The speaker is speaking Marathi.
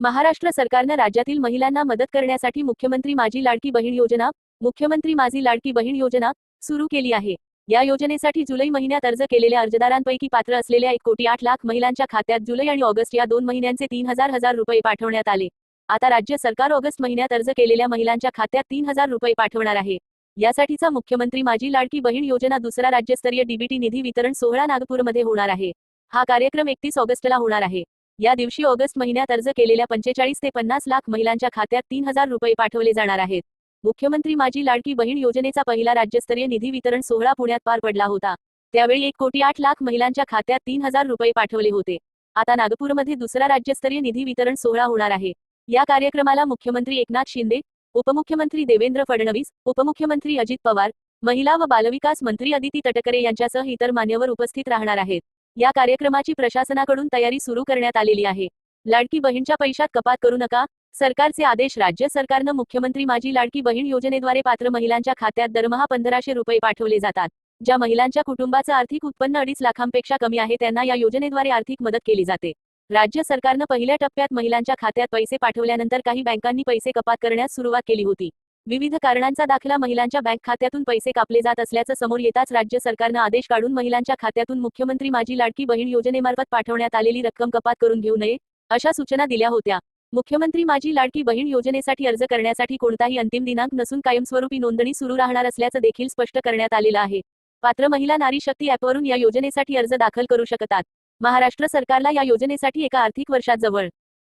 महाराष्ट्र सरकारनं राज्यातील महिलांना मदत करण्यासाठी मुख्यमंत्री माझी लाडकी बहीण योजना मुख्यमंत्री माझी लाडकी बहीण योजना सुरू केली आहे. या योजनेसाठी जुलै महिन्यात अर्ज केलेल्या अर्जदारांपैकी पात्र असलेल्या एक कोटी आठ लाख महिलांच्या खात्यात जुलै आणि ऑगस्ट या दोन महिन्यांचे तीन हजार हजार रुपये पाठवण्यात आले. आता राज्य सरकार ऑगस्ट महिन्यात अर्ज केलेल्या महिलांच्या खात्यात तीन हजार रुपये पाठवणार आहे. यासाठीचा मुख्यमंत्री माझी लाडकी बहीण योजना दुसरा राज्यस्तरीय डीबीटी निधी वितरण सोहळा नागपूरमध्ये होणार आहे. हा कार्यक्रम एकतीस ऑगस्टला होणार आहे. या दिवशी ऑगस्ट महिन्यात अर्ज केलेल्या पंचेचाळीस ते पन्नास लाख महिलांच्या खात्यात तीन हजार रुपये पाठवले जाणार आहेत. मुख्यमंत्री माझी लाडकी बहीण योजनेचा पहिला राज्यस्तरीय निधी वितरण सोहळा पुण्यात पार पडला होता. त्यावेळी एक कोटी आठ लाख महिलांच्या खात्यात तीन हजार रुपये पाठवले होते. आता नागपूरमध्ये दुसरा राज्यस्तरीय निधी वितरण सोहळा होणार आहे. या कार्यक्रमाला मुख्यमंत्री एकनाथ शिंदे उपमुख्यमंत्री देवेंद्र फडणवीस उपमुख्यमंत्री अजित पवार महिला व बालविकास मंत्री अदिती तटकरे यांच्यासह इतर मान्यवर उपस्थित राहणार आहेत. या कार्यक्रमाची प्रशासनाकडून तयारी सुरू करण्यात आलेली आहे. लाडकी बहीणच्या पैशात कपात करू नका. सरकारचे आदेश राज्य सरकारनं मुख्यमंत्री माझी लाडकी बहीण योजनेद्वारे पात्र महिलांच्या खात्यात दरमहा पंधराशे रुपये पाठवले जातात. ज्या महिलांच्या कुटुंबाचं आर्थिक उत्पन्न अडीच लाखांपेक्षा कमी आहे त्यांना या योजनेद्वारे आर्थिक मदत केली जाते. राज्य सरकारनं पहिल्या टप्प्यात महिलांच्या खात्यात पैसे पाठवल्यानंतर काही बँकांनी पैसे कपात करण्यास सुरुवात केली होती. विविध कारणांचा दाखला महिलांच्या बँक खात्यातून पैसे कापले जात असल्याचं समोर येताच राज्य सरकारनं आदेश काढून महिलांच्या खात्यातून मुख्यमंत्री माझी लाडकी बहीण योजनेमार्फत पाठवण्यात आलेली रक्कम कपात करून घेऊ नये अशा सूचना दिल्या होत्या. मुख्यमंत्री माझी लाडकी बहीण योजनेसाठी अर्ज करण्यासाठी कोणताही अंतिम दिनांक नसून कायमस्वरूपी नोंदणी सुरू राहणार असल्याचं देखील स्पष्ट करण्यात आलेलं आहे. पात्र महिला नारी शक्ती ॲपवरून या योजनेसाठी अर्ज दाखल करू शकतात. महाराष्ट्र सरकारला या योजनेसाठी एका आर्थिक वर्षात जवळ